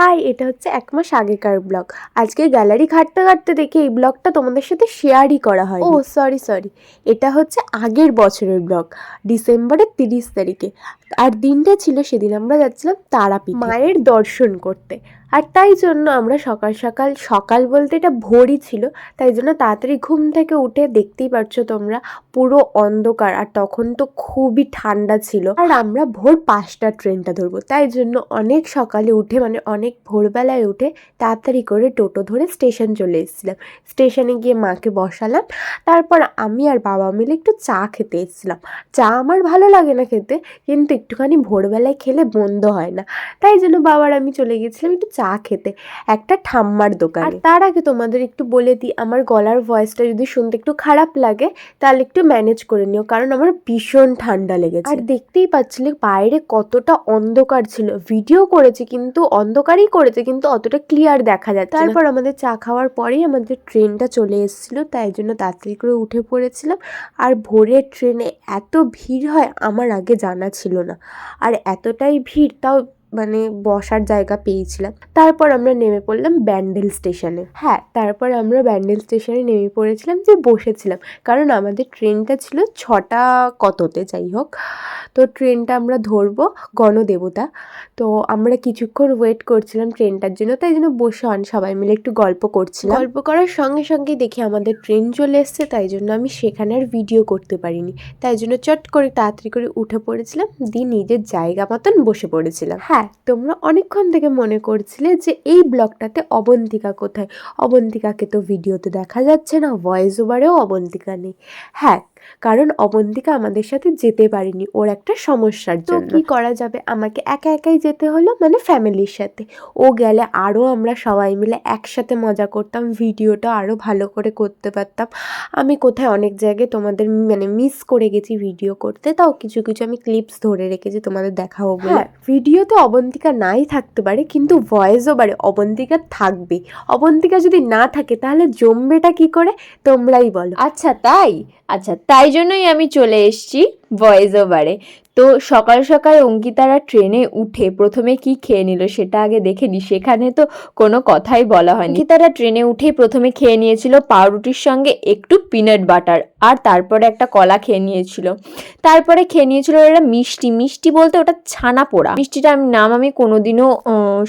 High এটা হচ্ছে এক মাস আগেকার ব্লগ। আজকে গ্যালারি ঘাটতে ঘাটতে দেখে এই ব্লগটা তোমাদের সাথে শেয়ারই করা হয় ও সরি সরি এটা হচ্ছে আগের বছরের ব্লগ ডিসেম্বরের তিরিশ তারিখে। আর দিনটা ছিল সেদিন আমরা যাচ্ছিলাম তারাপীঠ। মায়ের দর্শন করতে। আর তাই জন্য আমরা সকাল সকাল সকাল বলতে এটা ভোরই ছিল, তাই জন্য তাড়াতাড়ি ঘুম থেকে উঠে দেখতেই পারছ তোমরা পুরো অন্ধকার আর তখন তো খুবই ঠান্ডা ছিল। আর আমরা ভোর পাঁচটা ট্রেনটা ধরবো, তাই জন্য অনেক সকালে উঠে মানে অনেক ভোরবেলায় উঠে তাড়াতাড়ি করে টোটো ধরে স্টেশন চলে এসেছিলাম। স্টেশনে গিয়ে মাকে বসালাম, তারপর আমি আর বাবা মিলে একটু চা খেতে এসেছিলাম। চা আমার ভালো লাগে না খেতে, কিন্তু একটুখানি ভোরবেলায় খেলে বন্ধ হয় না। তাই জন্য বাবার আমি চলে গেছিলাম একটু চা খেতে একটা ঠাম্মার দোকান। আর তার আগে তোমাদের একটু বলে দিই আমার গলার ভয়েসটা যদি শুনতে একটু খারাপ লাগে তাহলে একটু ম্যানেজ করে নিও কারণ আমার ভীষণ ঠান্ডা লেগেছে। আর দেখতেই পাচ্ছিলে বাইরে কতটা অন্ধকার ছিল। ভিডিও করেছি কিন্তু অন্ধকারই করেছে কিন্তু অতটা ক্লিয়ার দেখা যায় তারপর আমাদের চা খাওয়ার পরেই আমাদের ট্রেনটা চলে এসেছিল তাই জন্য তাড়াতাড়ি করে উঠে পড়েছিলাম। আর ভোরের ট্রেনে এত ভিড় হয় আমার আগে জানা ছিল না। আর এতটাই ভিড় তাও মানে বসার জায়গা পেয়েছিলাম। তারপর আমরা নেমে পড়লাম ব্যান্ডেল স্টেশনে। হ্যাঁ তারপর আমরা ব্যান্ডেল স্টেশনে নেমে পড়েছিলাম যে বসেছিলাম। কারণ আমাদের ট্রেনটা ছিল ছটা কততে যাই হোক। তো ট্রেনটা আমরা ধরবো গণদেবতা। তো আমরা কিছুক্ষণ ওয়েট করছিলাম ট্রেনটার জন্য তাই জন্য বসে অন সবাই মিলে একটু গল্প করছিলাম। গল্প করার সঙ্গে সঙ্গে দেখি আমাদের ট্রেন চলে এসছে তাই জন্য আমি সেখানে আর ভিডিও করতে পারিনি। তাই জন্য চট করে তাড়াতাড়ি করে উঠে পড়েছিলাম দিয়ে নিজের জায়গা মতন বসে পড়েছিলাম। হ্যাঁ তোমরা অনেকক্ষণ থেকে মনে করছিলে যে এই ব্লগটাতে অবন্তিকা কোথায়? অবন্তিকাকে তো ভিডিওতে দেখা যাচ্ছে না ভয়েস ওভারেও অবন্তিকা নেই। হ্যাঁ কারণ অবন্তিকা আমাদের সাথে যেতে পারেনি ওর একটা সমস্যার জন্য। কি করা যাবে? আমাকে একা একাই যেতে হলো? মানে ফ্যামিলির সাথে। ও গেলে আরও আমরা সবাই মিলে একসাথে মজা করতাম ভিডিওটা আরও ভালো করে করতে পারতাম। আমি কোথায় অনেক জায়গায় তোমাদের মানে মিস করে গেছি ভিডিও করতে। তাও কিছু কিছু আমি ক্লিপস ধরে রেখেছি তোমাদের দেখাবো বলে। ভিডিওতে অবন্তিকা নাই থাকতে পারে কিন্তু ভয়েস ওভারে অবন্তিকা থাকবে। অবন্তিকা যদি না থাকে তাহলে জমবেটা কি করে? তোমরাই বলো। আচ্ছা তাই? আচ্ছা তাই জন্যই আমি চলে এসেছি ভয়েস ওভারে তো সকাল সকাল অঙ্কিতারা ট্রেনে উঠে প্রথমে কি খেয়ে নিল সেটা আগে দেখে নি। সেখানে তো কোনো কথাই বলা হয়নি। অঙ্কিতারা ট্রেনে উঠেই প্রথমে খেয়ে নিয়েছিল পাউরুটির সঙ্গে একটু পিনাট বাটার আর তারপরে একটা কলা খেয়ে নিয়েছিল। তারপরে খেয়ে নিয়েছিল একটা মিষ্টি। মিষ্টি বলতে ওটা ছানা পোড়া। মিষ্টিটা আমি নাম আমি কোনোদিনও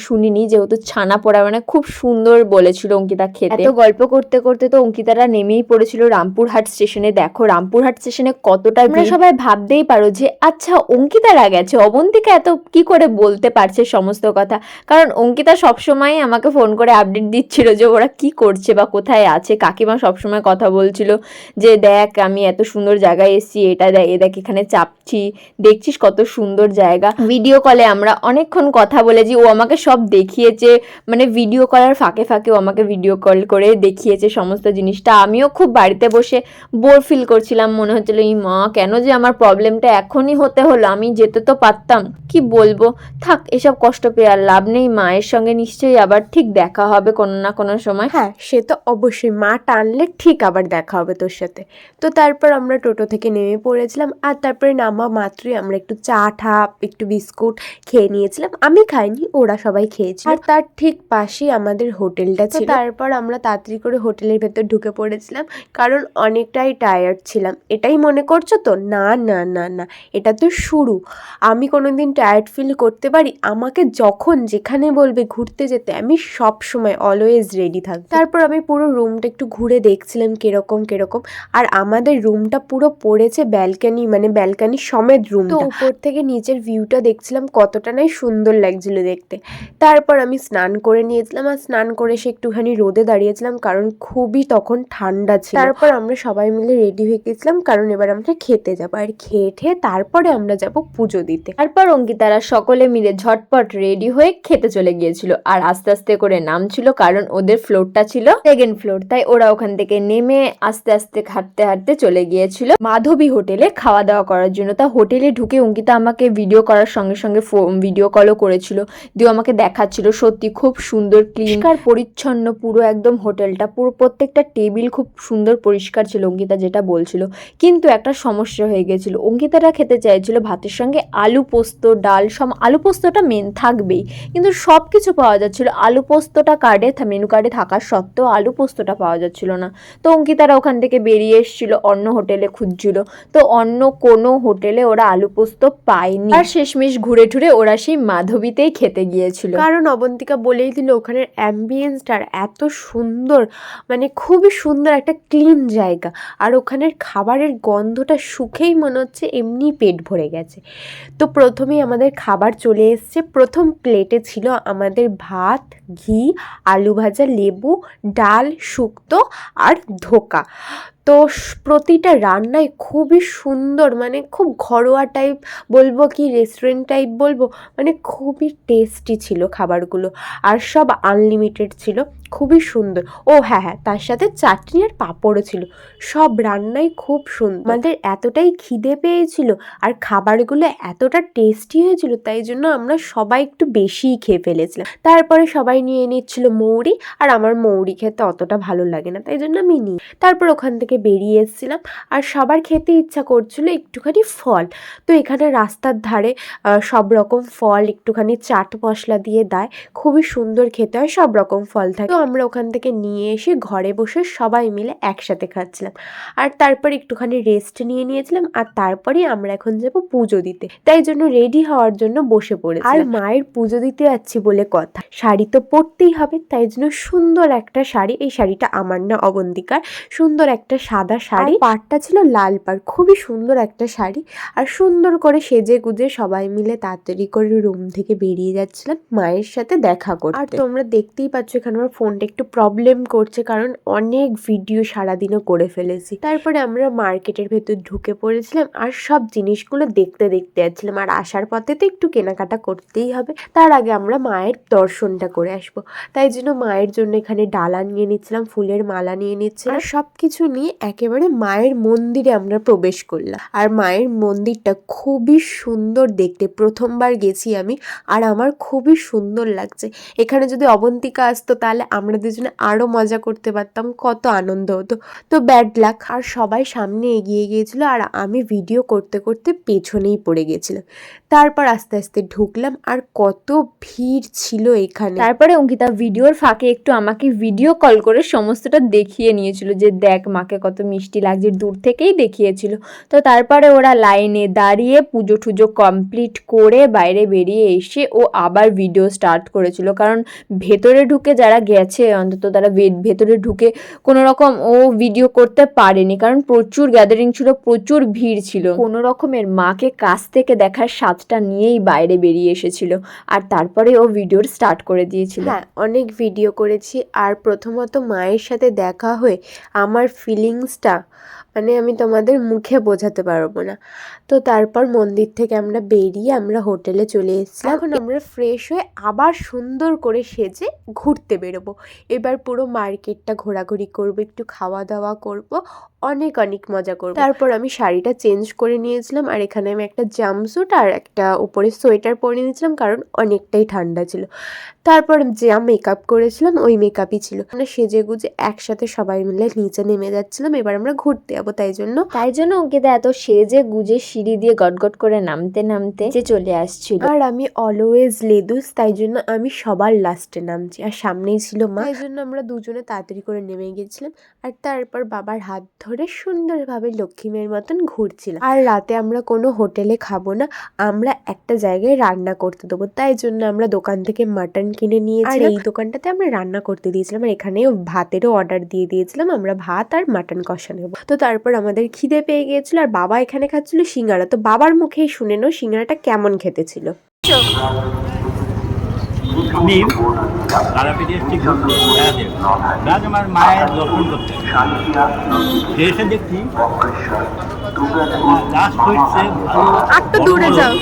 শুনিনি যেহেতু ছানা পোড়া মানে খুব সুন্দর বলেছিল অঙ্কিতা খেতে। এত গল্প করতে করতে তো অঙ্কিতারা নেমেই পড়েছিল রামপুরহাট স্টেশনে দেখো রামপুরহাট স্টেশনে কতটা তোমরা সবাই ভাবতেই পারো যে আচ্ছা অঙ্কিতারা গেছে অবন্তিকা এত কি করে বলতে পারছে সমস্ত কথা? কারণ অঙ্কিতা সবসময় আমাকে ফোন করে আপডেট দিচ্ছিল যে ওরা কি করছে বা কোথায় আছে। কাকিমা সবসময় কথা বলছিল যে, দেখ, আমি এত সুন্দর জায়গায় এসেছি, এটা দেখ, এ দেখ, এখানে চাপছি। দেখছিস কত সুন্দর জায়গা? ভিডিও কলে আমরা অনেকক্ষণ কথা বলেছি ও আমাকে সব দেখিয়েছে। মানে ভিডিও করার ফাঁকে ফাঁকে ও আমাকে ভিডিও কল করে দেখিয়েছে সমস্ত জিনিসটা। আমিও খুব বাড়িতে বসে বোর ফিল করছিলাম। মনে হচ্ছিল এই মা, কেন যে আমার প্রবলেমটা এখনই হতে হলো? আমি যেতে তো পারতাম। কি বলব? থাক এসব কষ্ট পেয়ে আর লাভ নেই। মায়ের সঙ্গে নিশ্চয়ই আবার ঠিক দেখা হবে কোনো না কোনো সময়। হ্যাঁ সে তো অবশ্যই। মা টানলে ঠিক আবার দেখা হবে তোর সাথে। তো তারপর আমরা টোটো থেকে নেমে পড়েছিলাম আর তারপরে নামা মাত্রই আমরা একটু চা ঠা একটু বিস্কুট খেয়ে নিয়েছিলাম। আমি খাইনি ওরা সবাই খেয়েছিল। আর তার ঠিক পাশেই আমাদের হোটেলটা ছিল। তারপর আমরা তাড়াতাড়ি করে হোটেলের ভেতর ঢুকে পড়েছিলাম। কারণ অনেকটাই টায়ার্ড ছিলাম। এটাই মনে করছ তো? না না না না। এটা তো শুরু। আমি কোনোদিন টায়ার্ড ফিল করতে পারি আমাকে যখন যেখানে বলবে ঘুরতে যেতে আমি সব সময় অলওয়েজ রেডি থাকব। তারপর আমি পুরো রুমটা একটু ঘুরে দেখছিলাম কীরকম কীরকম। আর আমাদের রুমটা পুরো পড়েছে ব্যালকানি মানে ব্যালকানি সমেত রুম তো উপর থেকে নিচের ভিউটা দেখছিলাম কতটা নাই সুন্দর লাগছিল দেখতে। তারপর আমি স্নান করে নিয়েছিলাম আর স্নান করে এসে একটুখানি রোদে দাঁড়িয়েছিলাম কারণ খুবই তখন ঠান্ডা ছিল। তারপর আমরা সবাই মিলে রেডি হয়ে গেছিলাম কারণ এবার আমরা খেতে যাব। আর খেয়ে ঠেয়ে তারপরে আমরা যাব পুজো দিতে। তারপর অঙ্কিতারা সকলে মিলে ঝটপট রেডি হয়ে খেতে চলে গিয়েছিল। আর আস্তে আস্তে করে নামছিল কারণ ওদের ফ্লোরটা ছিল সেকেন্ড ফ্লোর তাই ওরা ওখান থেকে নেমে আস্তে আস্তে হাঁটতে হাঁটতে চলে গিয়েছিল মাধবী হোটেলে খাওয়া দাওয়া করার জন্য। তা হোটেলে ঢুকে অঙ্কিতা আমাকে ভিডিও করার সঙ্গে সঙ্গে ভিডিও কলও করেছিল। দিয়ে আমাকে দেখাচ্ছিল, সত্যি খুব সুন্দর ক্লিন আর পরিচ্ছন্ন, পুরো একদম হোটেলটা। পুরো প্রত্যেকটা টেবিল খুব সুন্দর, পরিষ্কার ছিল অঙ্কিতা যেটা বলছিল। কিন্তু একটা সমস্যা হয়ে গেছিল। অঙ্কিতারা খেতে চাইছিল ছিল ভাতের সঙ্গে আলু পোস্ত, ডাল সব আলু পোস্তটা মেন থাকবেই। কিন্তু সব কিছু পাওয়া যাচ্ছিল। আলু পোস্তটা কার্ডে মেনু কার্ডে থাকার সত্ত্বেও আলু পোস্তটা পাওয়া যাচ্ছিল না। তো অঙ্কিতারা ওখান থেকে বেরিয়ে এসেছিল, অন্য হোটেলে খুঁজছিল। তো অন্য কোনো হোটেলে ওরা আলু পোস্ত পায়নি। আর শেষমেশ ঘুরে টুরে ওরা সেই মাধবীতেই খেতে গিয়েছিল। কারণ অবন্তিকা বলেই দিল, ওখানের অ্যাম্বিয়েন্সটা এত সুন্দর মানে খুবই সুন্দর একটা ক্লিন জায়গা। আর ওখানের খাবারের গন্ধটা সুখেই মনে হচ্ছে এমনি পেট ভরে গেছে। তো প্রথমেই আমাদের খাবার চলে এসছে। প্রথম প্লেটে ছিল আমাদের ভাত, ঘি, আলু ভাজা, লেবু, ডাল, শুক্তো আর ধোকা। তো প্রতিটা রান্নায় খুবই সুন্দর মানে খুব ঘরোয়া টাইপ বলব কি রেস্টুরেন্ট টাইপ বলব মানে খুবই টেস্টি ছিল খাবারগুলো। আর সব আনলিমিটেড ছিল। খুবই সুন্দর। ও হ্যাঁ হ্যাঁ তার সাথে চাটনি আর পাঁপড়ও ছিল। সব রান্নাই খুব সুন্দর। আমাদের এতটাই খিদে পেয়েছিল আর খাবারগুলো এতটা টেস্টি হয়েছিল, তাই জন্য আমরা সবাই একটু বেশিই খেয়ে ফেলেছিলাম। তারপরে সবাই নিয়ে নিচ্ছিল মৌরি আর আমার মৌরি খেতে অতটা ভালো লাগে না, তাই জন্য আমি নিই। তারপর ওখান থেকে বেরিয়ে এসেছিলাম আর সবার খেতে ইচ্ছা করছিল একটুখানি ফল। তো এখানে রাস্তার ধারে সব রকম ফল একটুখানি চাট মশলা দিয়ে দেয়। খুবই সুন্দর খেতে হয়, সব রকম ফল থাকে। তো আমরা ওখান থেকে নিয়ে এসে ঘরে বসে সবাই মিলে একসাথে খাচ্ছিলাম। আর তারপর একটুখানি রেস্ট নিয়ে নিয়েছিলাম আর তারপরে আমরা এখন যাব পুজো দিতে। তাই জন্য রেডি হওয়ার জন্য বসে পড়েছি আর মায়ের পুজো দিতে যাচ্ছি বলে কথা। শাড়ি তো পরতেই হবে তাই জন্য সুন্দর একটা শাড়ি এই শাড়িটা আমার না অবন্তিকার সুন্দর একটা সাদা শাড়ি। পাড়টা ছিল লাল পাড় খুবই সুন্দর একটা শাড়ি। আর সুন্দর করে সেজে গুজে সবাই মিলে তাড়াতাড়ি করে রুম থেকে বেরিয়ে যাচ্ছিলাম মায়ের সাথে দেখা করতে। আর তোমরা দেখতেই পাচ্ছ এখানে আমার ফোনটা একটু প্রবলেম করছে কারণ অনেক ভিডিও সারাদিনও করে ফেলেছি। তারপরে আমরা মার্কেটের ভেতর ঢুকে পড়েছিলাম আর সব জিনিসগুলো দেখতে দেখতে যাচ্ছিলাম। আর আসার পথে তো একটু কেনাকাটা করতেই হবে। তার আগে আমরা মায়ের দর্শনটা করে আসব। তাই জন্য মায়ের জন্য এখানে ডালা নিয়ে নিচ্ছিলাম, ফুলের মালা নিয়ে নিচ্ছিলাম। আর সব কিছু নিয়ে একেবারে মায়ের মন্দিরে আমরা প্রবেশ করলাম। আর মায়ের মন্দিরটা খুবই সুন্দর দেখতে। প্রথমবার গেছি আমি আর আমার খুবই সুন্দর লাগছে। এখানে যদি অবন্তিকা আসতো তাহলে আমরা দুজনে আরও মজা করতে পারতাম, কত আনন্দ হতো। তো ব্যাড লাক আর সবাই সামনে এগিয়ে গিয়েছিল, আর আমি ভিডিও করতে করতে পেছনেই পড়ে গেছিলাম তারপর আস্তে আস্তে ঢুকলাম, আর কত ভিড় ছিল এখানে। তারপরে অঙ্কিতা ভিডিওর ফাঁকে একটু আমাকে ভিডিও কল করে সমস্তটা দেখিয়ে নিয়েছিল, যে দেখ মাকে কত মিষ্টি লাগছে, দূর থেকেই দেখিয়েছিল। তো তারপরে ওরা লাইনে দাঁড়িয়ে পুজো টুজো কমপ্লিট করে বাইরে বেরিয়ে এসে ও আবার ভিডিও স্টার্ট করেছিল। কারণ ভেতরে ঢুকে যারা গেছে অন্তত তারা ভেতরে ঢুকে কোনো রকম ও ভিডিও করতে পারেনি। কারণ প্রচুর গ্যাদারিং ছিল, প্রচুর ভিড় ছিল। কোনো রকমের মাকে কাছ থেকে দেখার স্বাদটা নিয়েই বাইরে বেরিয়ে এসেছিল। আর তারপরে ও ভিডিওর স্টার্ট করে দিয়েছিল। হ্যাঁ অনেক ভিডিও করেছি। আর প্রথমত মায়ের সাথে দেখা হয়ে আমার ফিলিংসটা মানে আমি তোমাদের মুখে বোঝাতে পারব না। তো তারপর মন্দির থেকে আমরা বেরিয়ে আমরা হোটেলে চলে এসেছিলাম। এখন আমরা ফ্রেশ হয়ে আবার সুন্দর করে সেজে ঘুরতে বেরোবো। এবার পুরো মার্কেটটা ঘোরাঘুরি করব, একটু খাওয়া দাওয়া করব। অনেক অনেক মজা করব। তারপর আমি শাড়িটা চেঞ্জ করে নিয়েছিলাম আর এখানে আমি একটা জাম্পস্যুট আর একটা উপরে সোয়েটার পরে নিয়েছিলাম কারণ অনেকটাই ঠান্ডা ছিল। তারপর যা মেকআপ করেছিলাম ওই মেকআপই ছিল। মানে সেজে গুজে একসাথে সবাই মিলে নিচে নেমে যাচ্ছিলাম এবার আমরা ঘুরতে যাব তাই জন্য। তাই জন্য অঙ্কিতা এত সেজে গুজে সিঁড়ি দিয়ে গটগট করে নামতে নামতে যে চলে আসছিল। আর আমি অলওয়েজ লেদুস তাই জন্য আমি সবার লাস্টে নামছি। আর সামনেই ছিল মা। তাই জন্য আমরা দুজনে তাড়াতাড়ি করে নেমে গেছিলাম। আর তারপর বাবার হাত ধরে সুন্দরভাবে লক্ষ্মী মেয়ের মতন ঘুরছিলাম। আর রাতে আমরা কোনো হোটেলে খাব না আমরা একটা জায়গায় রান্না করতে দেবো। তাই জন্য আমরা দোকান থেকে মাটন কিনে নিয়েছি আর এই দোকানটাতে আমরা রান্না করতে দিয়েছিলাম আর এখানেও ভাতেরও অর্ডার দিয়ে দিয়েছিলাম আমরা ভাত আর মাটন কষা নেব। তো তারপর আমাদের খিদে পেয়ে গিয়েছিল আর বাবা এখানে খাচ্ছিল সিঙ্গারা। তো বাবার মুখেই শুনে নো সিঙ্গারাটা কেমন খেতে ছিল। বেড়াতে বেড়াতে আমার মায়ের দর্শন করতে। এসে দেখছি গাছ হচ্ছে একটু দূরে যাও।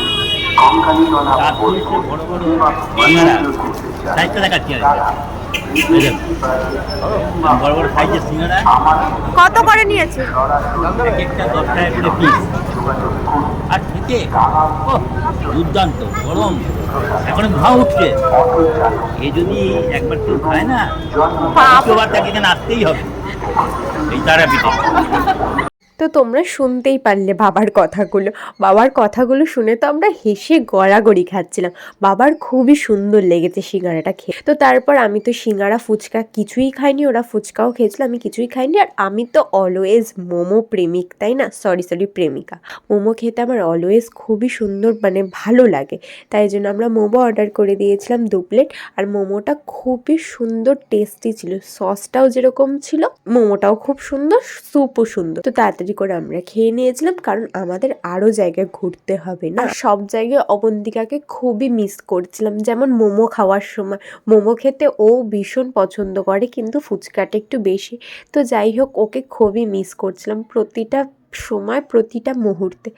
গাছ হচ্ছে বড় বড় সাইজটা দেখাচ্ছি। বড় বড় সাইজের সিঙ্গারা। কত করে নিয়েছে? একটা দশ টাকা করে পিস আর খেতে দুর্দান্ত গরম। এখন ধোঁয়া উঠছে এ যদি একবার কেউ খায় না দ্বিতীয়বার তাকে এখানে আসতেই হবে। এই তারাপীঠে। তো তোমরা শুনতেই পারলে বাবার কথাগুলো। বাবার কথাগুলো শুনে তো আমরা হেসে গড়াগড়ি খাচ্ছিলাম। বাবার খুবই সুন্দর লেগেছে সিঙ্গারাটা খেয়ে। তো তারপর আমি তো সিঙ্গারা, ফুচকা কিছুই খাইনি, ওরা ফুচকাও খেয়েছিল, আমি কিছুই খাইনি। আর আমি তো অলওয়েজ মোমো প্রেমিক, তাই না? সরি সরি প্রেমিকা। মোমো খেতে আমার অলওয়েজ খুবই সুন্দর মানে ভালো লাগে। তাই জন্য আমরা মোমো অর্ডার করে দিয়েছিলাম দু প্লেট আর মোমোটা খুবই সুন্দর টেস্টি ছিল। সসটাও যেরকম ছিল, মোমোটাও খুব সুন্দর স্যুপও সুন্দর। তো তাড়াতাড়ি করে আমরা খেয়ে নিয়েছিলাম, কারণ আমাদের আরও জায়গায় ঘুরতে হবে না। সব জায়গায় অবন্তিকাকে খুবই মিস করছিলাম, যেমন মোমো খাওয়ার সময়। মোমো খেতে ও ভীষণ পছন্দ করে, কিন্তু ফুচকাটা একটু বেশি। তো যাই হোক, ওকে খুবই মিস করছিলাম। প্রতিটা সময় প্রতিটা মুহূর্তে।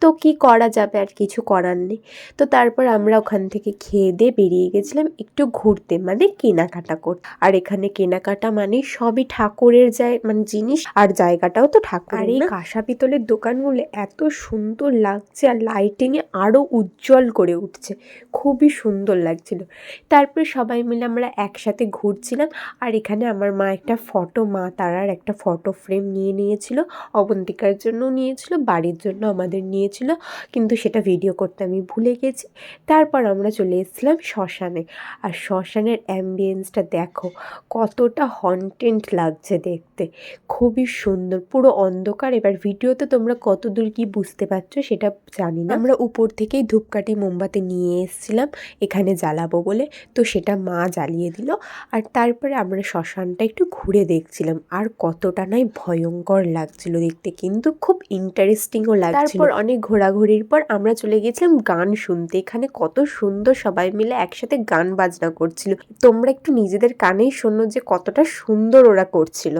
তো কি করা যাবে? আর কিছু করার নেই। তো তারপর আমরা ওখান থেকে খেয়ে দিয়ে বেরিয়ে গেছিলাম একটু ঘুরতে মানে কেনাকাটা করতে। আর এখানে কেনাকাটা মানে সবই ঠাকুরের যায় মানে জিনিস আর জায়গাটাও তো ঠাকুর আর এই কাঁসা পিতলের দোকানগুলো এত সুন্দর লাগছে আর লাইটিংয়ে আরও উজ্জ্বল করে উঠছে। খুবই সুন্দর লাগছিল। তারপরে সবাই মিলে আমরা একসাথে ঘুরছিলাম। আর এখানে আমার মা একটা ফটো মা তারার একটা ফটো ফ্রেম নিয়ে নিয়েছিল। অবন্তিকার জন্য নিয়েছিল, বাড়ির জন্য আমাদের নিয়েছিল। কিন্তু সেটা ভিডিও করতে আমি ভুলে গেছি। তারপর আমরা চলে এসেছিলাম শ্মশানে। আর শ্মশানের অ্যাম্বিয়েন্সটা দেখো, কতটা হন্টেন্ট লাগছে দেখতে। খুবই সুন্দর, পুরো অন্ধকার। এবার ভিডিওতে তোমরা কত দূর কি বুঝতে পারছ সেটা জানি না। আমরা উপর থেকেই ধূপকাঠি মোমবাতি নিয়ে এসেছিলাম, এখানে জ্বালাবো বলে। তো সেটা মা জ্বালিয়ে দিল। আর তারপরে আমরা শ্মশানটা একটু ঘুরে দেখছিলাম। আর কতটা নাই ভয়ঙ্কর লাগছিল দেখতে। কিন্তু খুব ইন্টারেস্টিংও লাগছিল। তারপর অনেক ঘোরাঘুরির পর আমরা চলে গিয়েছিলাম গান শুনতে। এখানে কত সুন্দর সবাই মিলে একসাথে গান বাজনা করছিল। তোমরা একটু নিজেদের কানেই শোনো যে কতটা সুন্দর ওরা করছিল।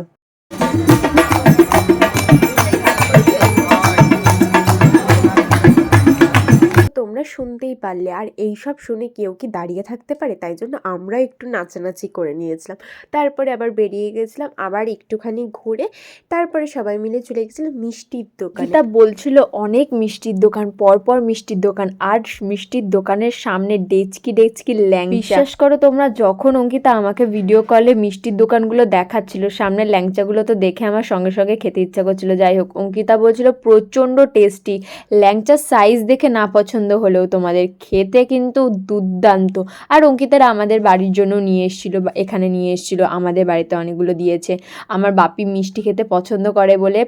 শুনতেই পারলে। আর এই সব শুনে কেউ কি দাঁড়িয়ে থাকতে পারে? তাই জন্য আমরা একটু নাচানাচি করে নিয়েছিলাম। তারপরে আবার বেরিয়ে গেছিলাম আবার একটুখানি ঘুরে তারপরে সবাই মিলে চলে গেছিলাম মিষ্টির দোকানে। এটা বলছিল অনেক মিষ্টির দোকান পরপর মিষ্টির দোকান আর মিষ্টির দোকানের সামনে ডেচকি ডেচকি ল্যাং বিশ্বাস করো তোমরা যখন অঙ্কিতা আমাকে ভিডিও কলে মিষ্টির দোকানগুলো দেখাচ্ছিল সামনে ল্যাংচাগুলো তো দেখে আমার সঙ্গে সঙ্গে খেতে ইচ্ছা করছিল। যাই হোক অঙ্কিতা বলছিল প্রচণ্ড টেস্টি ল্যাংচার সাইজ দেখে না পছন্দ হলেও তোমাদের খেতে কিন্তু দুর্দান্ত। আর অঙ্কিতারা আমাদের বাড়ির জন্য নিয়ে এসেছিল এখানে নিয়ে এসেছিল, আমাদের বাড়িতে অনেকগুলো দিয়েছে। আমার বাপি মিষ্টি খেতে পছন্দ করে বলে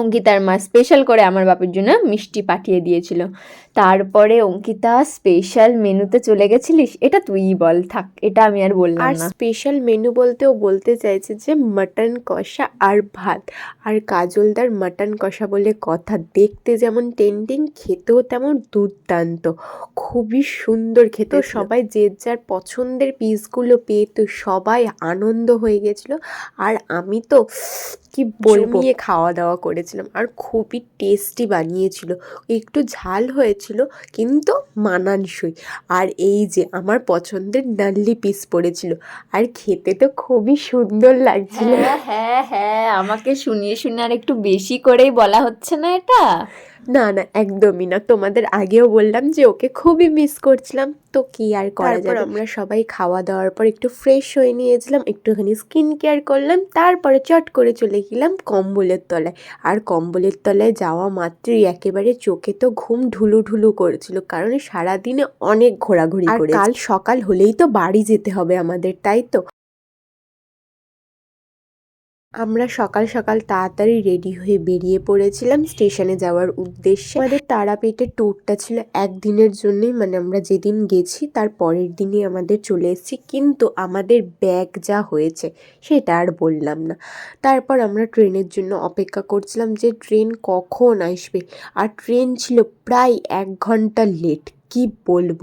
অঙ্কিতার মা স্পেশাল করে আমার বাপের জন্য মিষ্টি পাঠিয়ে দিয়েছিল। তারপরে অঙ্কিতা স্পেশাল মেনুতে চলে গেছিলিস? এটা তুই বল থাক এটা আমি আর বললাম আর স্পেশাল মেনু বলতেও বলতে চাইছে যে মাটন কষা আর ভাত। আর কাজলদার মাটন কষা বলে কথা। দেখতে যেমন টেন্ডিং খেতেও তেমন দুর্দান্ত। খুবই সুন্দর খেতে সবাই যে যার পছন্দের পিসগুলো পেয়ে তো সবাই আনন্দ হয়ে গেছিল। আর আমি তো কি বলব? খাওয়া দাওয়া করেছিলাম। আর খুবই টেস্টি বানিয়েছিল। একটু ঝাল হয়েছিল কিন্তু মানানসই। আর এই যে আমার পছন্দের নাল্লি পিস পড়েছিল, আর খেতে তো খুবই সুন্দর লাগছিল। হ্যাঁ হ্যাঁ হ্যাঁ আমাকে শুনিয়ে শুনে আর একটু বেশি করেই বলা হচ্ছে না এটা? না না একদমই না। তোমাদের আগেও বললাম যে ওকে খুবই মিস করছিলাম। তো কি আর করা যাবে? আমরা সবাই খাওয়া দাওয়ার পর একটু ফ্রেশ হয়ে নিয়েছিলাম একটুখানি স্কিন কেয়ার করলাম তারপরে চট করে চলে গেলাম কম্বলের তলায়। আর কম্বলের তলায় যাওয়া মাত্রই একেবারে চোখে তো ঘুম ঢুলু ঢুলু করেছিল কারণ সারাদিনে অনেক ঘোরাঘুরি করে কাল সকাল হলেই তো বাড়ি যেতে হবে আমাদের তাই তো? আমরা সকাল সকাল তাড়াতাড়ি রেডি হয়ে বেরিয়ে পড়েছিলাম স্টেশনে যাওয়ার উদ্দেশ্যে। আমাদের তারাপীঠের ট্যুরটা ছিল একদিনের জন্যই মানে আমরা যেদিন গেছি তার পরের দিনই আমাদের চলে এসেছি। কিন্তু আমাদের ব্যাগ যা হয়েছে সেটা আর বললাম না। তারপর আমরা ট্রেনের জন্য অপেক্ষা করছিলাম যে ট্রেন কখন আসবে। আর ট্রেন ছিল প্রায় এক ঘণ্টা লেট কি বলব?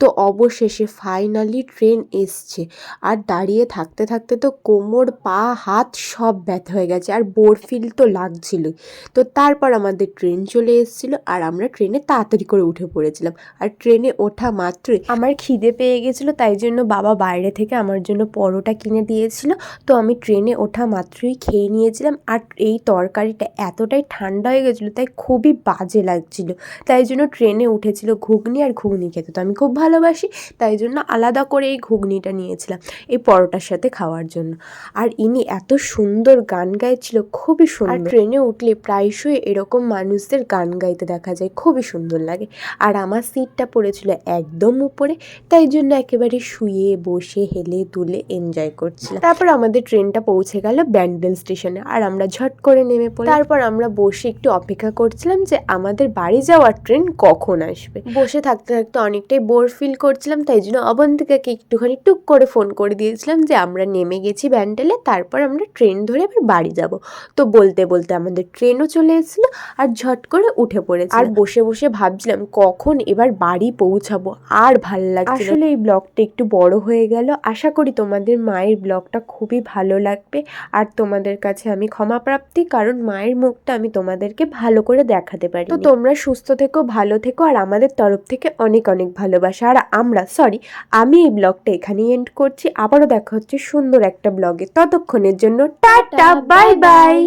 তো অবশেষে ফাইনালি ট্রেন এসছে। আর দাঁড়িয়ে থাকতে থাকতে তো কোমর, পা, হাত সব ব্যথা হয়ে গেছে। আর বোর ফিল তো লাগছিলই। তো তারপর আমাদের ট্রেন চলে এসেছিল আর আমরা ট্রেনে তাড়াতাড়ি করে উঠে পড়েছিলাম। আর ট্রেনে ওঠা মাত্রই আমার খিদে পেয়ে গেছিল, তাই জন্য বাবা বাইরে থেকে আমার জন্য পরোটা কিনে দিয়েছিল। তো আমি ট্রেনে ওঠা মাত্রই খেয়ে নিয়েছিলাম। আর এই তরকারিটা এতটাই ঠান্ডা হয়ে গেছিল, তাই খুবই বাজে লাগছিল। তাই জন্য ট্রেনে উঠেছিল ঘুগনি বিরিয়ানি আর ঘুগনি খেতে। তো আমি খুব ভালোবাসি, তাই জন্য আলাদা করে এই ঘুগনিটা নিয়েছিলাম এই পরোটার সাথে খাওয়ার জন্য। আর ইনি এত সুন্দর গান গাইছিল, খুবই সুন্দর। আর ট্রেনে উঠলে প্রায়শই এরকম মানুষদের গান গাইতে দেখা যায়, খুবই সুন্দর লাগে। আর আমার সিটটা পড়েছিল একদম উপরে, তাই জন্য একেবারে শুয়ে, বসে, হেলে, দুলে এনজয় করছিলাম। তারপর আমাদের ট্রেনটা পৌঁছে গেল ব্যান্ডেল স্টেশনে, আর আমরা ঝট করে নেমে পড়ি তারপর আমরা বসে একটু অপেক্ষা করছিলাম যে আমাদের বাড়ি যাওয়ার ট্রেন কখন আসবে। বসে থাকতে থাকতে অনেকটাই বোর ফিল করছিলাম তাই জন্য অবন্তিকাকে একটুখানি টুক করে ফোন করে দিয়েছিলাম যে আমরা নেমে গেছি ব্যান্ডেলে তারপর আমরা ট্রেন ধরে আবার বাড়ি যাব। তো বলতে বলতে আমাদের ট্রেনও চলে এসেছিল আর ঝট করে উঠে পড়েছে আর বসে বসে ভাবছিলাম কখন এবার বাড়ি পৌঁছাবো আর ভালো লাগছে আসলে এই ব্লগটা একটু বড় হয়ে গেল। আশা করি তোমাদের মায়ের ব্লগটা খুবই ভালো লাগবে। আর তোমাদের কাছে আমি ক্ষমা প্রাপ্তি কারণ মায়ের মুখটা আমি তোমাদেরকে ভালো করে দেখাতে পারি তো তোমরা সুস্থ থেকো ভালো থেকো আর আমাদের তরফ থেকে অনেক অনেক ভালোবাসা। আর আমরা সরি আমি এই ব্লগটা এখানেই এন্ড করছি। আবারও দেখা হচ্ছে সুন্দর একটা ব্লগে ততক্ষণের জন্য টাটা বাই বাই